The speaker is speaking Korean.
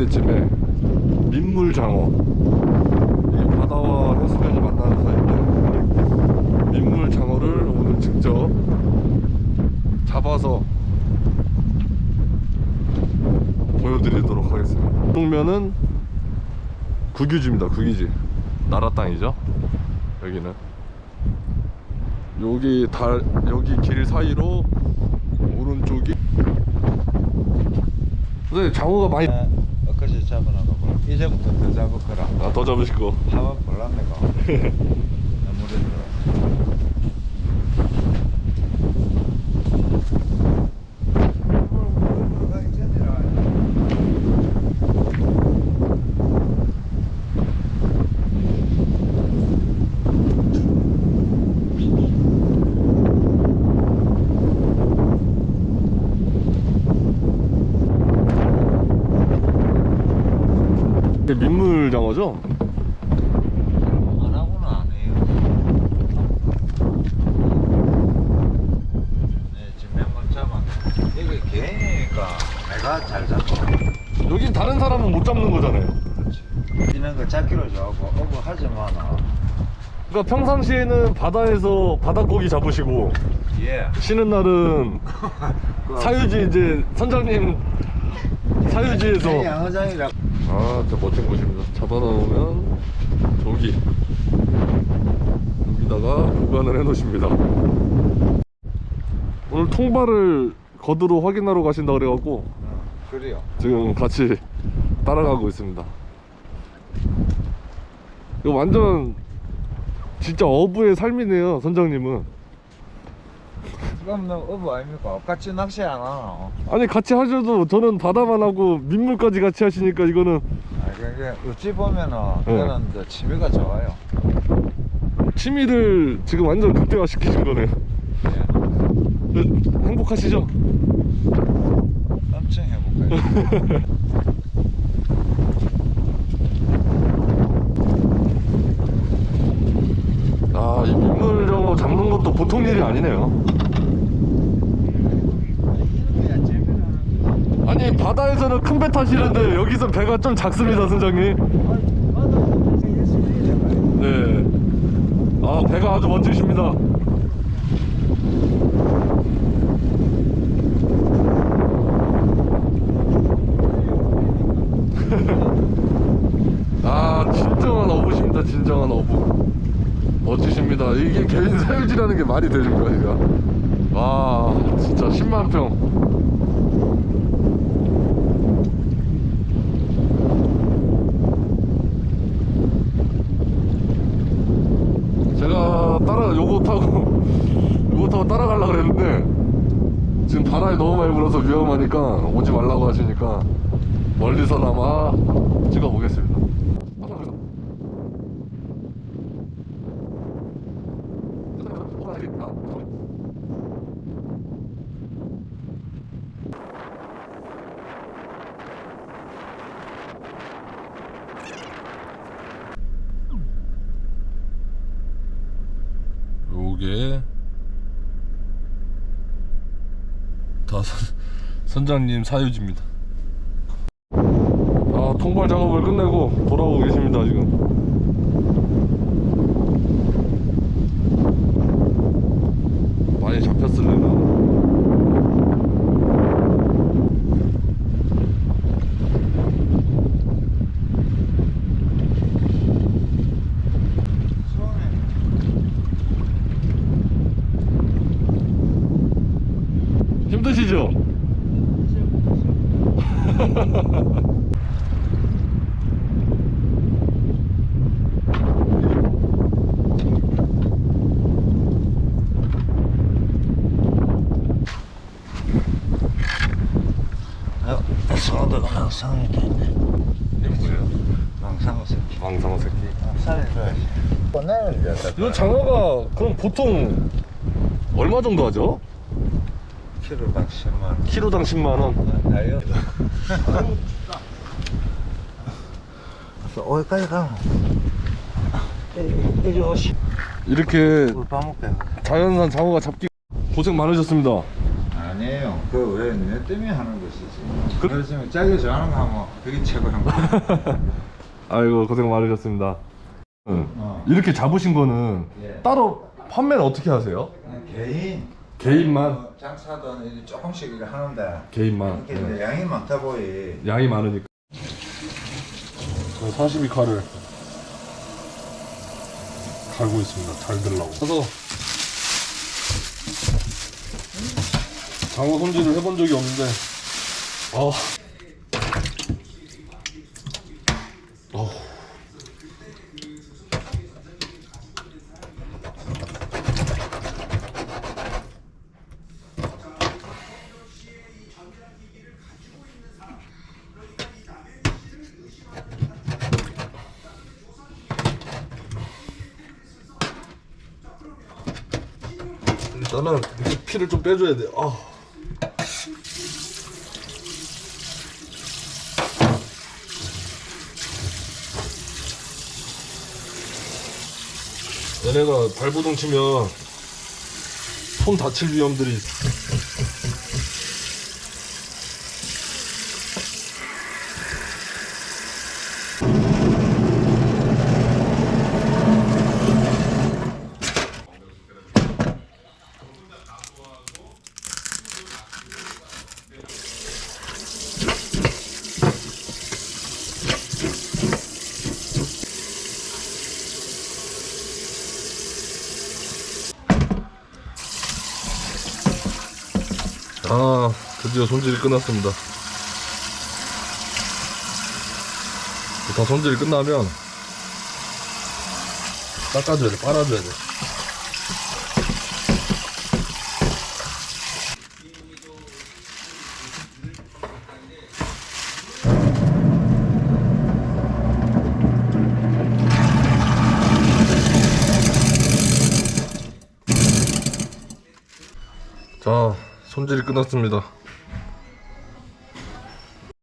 이때쯤에 민물장어. 이 바다와 해수면이 만나는 사이인데 민물장어를 오늘 직접 잡아서 보여드리도록 하겠습니다. 동면은 국유지입니다 국유지. 나라 땅이죠? 여기는. 여기 달 여기 길 사이로 오른쪽이 선생님 장어가 많이 엊그제 잡아나가 봐. 이제부터 더 잡을 거라. 아, 더 잡으실 거 한번? 아무래도. 이게 민물 장어죠? 안 하고는 안 해요. 네, 지금 몇번 잡아. 이게 개니까 내가 잘 잡아. 여긴 다른 사람은 못 잡는 거잖아요 그렇지. 이런 거 잡기로 좋아하고 어부 하지만 그러니까 평상시에는 바다에서 바닷고기 잡으시고 예. 쉬는 날은 사유지 이제 선장님 사유지에서 양어장이라 아 진짜 멋진 곳입니다. 잡아놓으면 저기 여기다가 보관을 해 놓으십니다. 오늘 통발을 거두러 확인하러 가신다 그래갖고 어, 그래요. 지금 같이 따라가고 있습니다. 이거 완전 진짜 어부의 삶이네요 선장님은 너 어부 아닙니까? 같이 낚시 안 하나? 아니 같이 하셔도 저는 바다만 하고 민물까지 같이 하시니까 이거는 아, 그게 어찌 보면은 네. 저는 이제 취미가 좋아요. 취미를 지금 완전 극대화시키신 거네요 예. 네, 행복하시죠? 엄청 해볼까요? 아, 이 민물장어 잡는 것도 보통 일이 아니네요. 아니, 바다에서는 큰 배 타시는데 여기서 배가 좀 작습니다, 선장님. 네. 아, 배가 아주 멋지십니다. 아, 진정한 어부십니다, 진정한 어부. 멋지십니다. 이게 개인 사유지라는 게 말이 되십니까, 이거? 와, 진짜 10만 평. 제가 따라 요거 요거 타고 따라가려고 그랬는데 지금 바람이 너무 많이 불어서 위험하니까 오지 말라고 하시니까 멀리서나마 찍어보겠습니다. 요게 다 선, 선장님 사유지입니다. 아 통발 작업을 끝내고 돌아오고 계십니다 지금. 많이 잡혔을래나. 힘드시죠? 어, 소도가 망상이 됐네. 이게 뭐예요? 망상어 새끼. 왕상어 새끼. 살려줘야지. 꺼내는 데다. 이거 장어가 그럼 보통 얼마 정도 하죠? 키로당 10만 원. 키로당 10만 원. 나요. 어디까지 가? 이리 오시. 이렇게 밥 먹게. 자연산 장어가 잡기 고생 많으셨습니다. 아니 아니에요. 그왜내 때문에 하는 것이지. 그- 그래서 자기가 좋아하는 거 하면 그게 최고인 거야. 아이고 고생 많으셨습니다. 응. 어. 이렇게 잡으신 거는 예. 따로 판매는 어떻게 하세요? 그냥 개인 개인만 어, 장사도 이제 조금씩 이렇게 하는데 개인만 이렇게 이제 양이 많다 보이. 양이 많으니까. 사시미 칼을 갈고 있습니다. 잘 들라고. 그래서 장어 손질을 해본 적이 없는데 아. 이렇게 피를 좀 빼줘야 돼. 아. 얘네가 발부동 치면 손 다칠 위험들이 아, 드디어 손질이 끝났습니다. 다 손질이 끝나면 닦아줘야 돼, 빨아줘야 돼. 자, 손질이 끝났습니다.